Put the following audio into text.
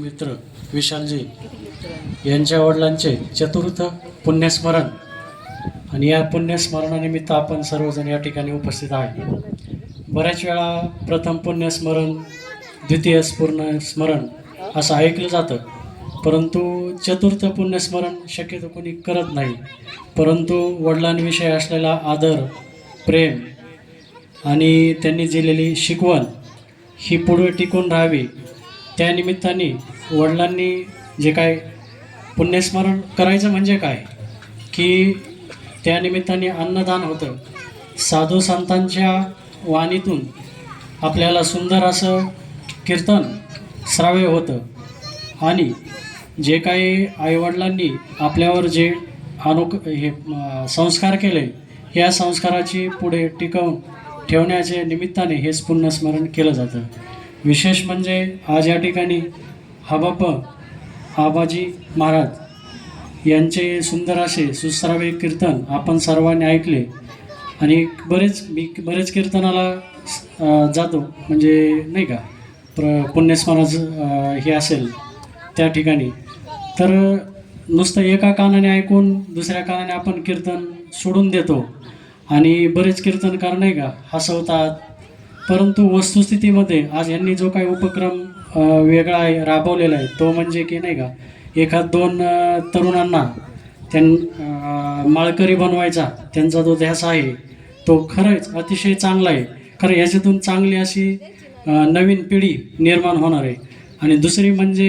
मित्र विशालजी यांच्या वडिलांचे चतुर्थ पुण्यस्मरण. आणि या पुण्यस्मरणानिमित्त आपण सर्वजण या ठिकाणी उपस्थित आहे. बऱ्याच वेळा प्रथम पुण्यस्मरण द्वितीय पूर्ण स्मरण असं ऐकलं जातं. परंतु चतुर्थ पुण्यस्मरण शक्यतो कोणी करत नाही. परंतु वडिलांविषयी असलेला आदर प्रेम आणि त्यांनी दिलेली शिकवण ही पुढे टिकून राहावी त्या निमित्ताने वडिलांनी जे काय पुण्यस्मरण करायचं म्हणजे काय? की त्या निमित्ताने अन्नदान होतं. साधू संतांच्या वाणीतून आपल्याला सुंदर असं कीर्तन श्राव्य होतं. आणि जे काही आईवडिलांनी आपल्यावर जे अनुक हे संस्कार केले या संस्काराची पुढे टिकवून ठेवण्याच्या निमित्ताने हेच पुण्यस्मरण केलं जातं. विशेष म्हणजे आज या ठिकाणी हबाप आबाजी महाराज यांचे सुंदर असे सुश्राव्य कीर्तन आपण सर्वांनी ऐकले. आणि बरेच मी बरेच कीर्तनाला जातो. म्हणजे नाही का? प्र पुण्यस्मरण हे असेल त्या ठिकाणी. तर नुसतं एका कानाने ऐकून दुसऱ्या कानाने आपण कीर्तन सोडून देतो. आणि बरेच कीर्तनकार नाही का? हसवतात परंतु वस्तुस्थितीमध्ये आज यांनी जो काही उपक्रम वेगळा आहे राबवलेला आहे तो म्हणजे की नाही का एखाद दोन तरुणांना त्यां माळकरी बनवायचा त्यांचा जो ध्यास आहे तो खरंच अतिशय चांगला आहे. खरं याच्यातून चांगली अशी नवीन पिढी निर्माण होणार आहे. आणि दुसरी म्हणजे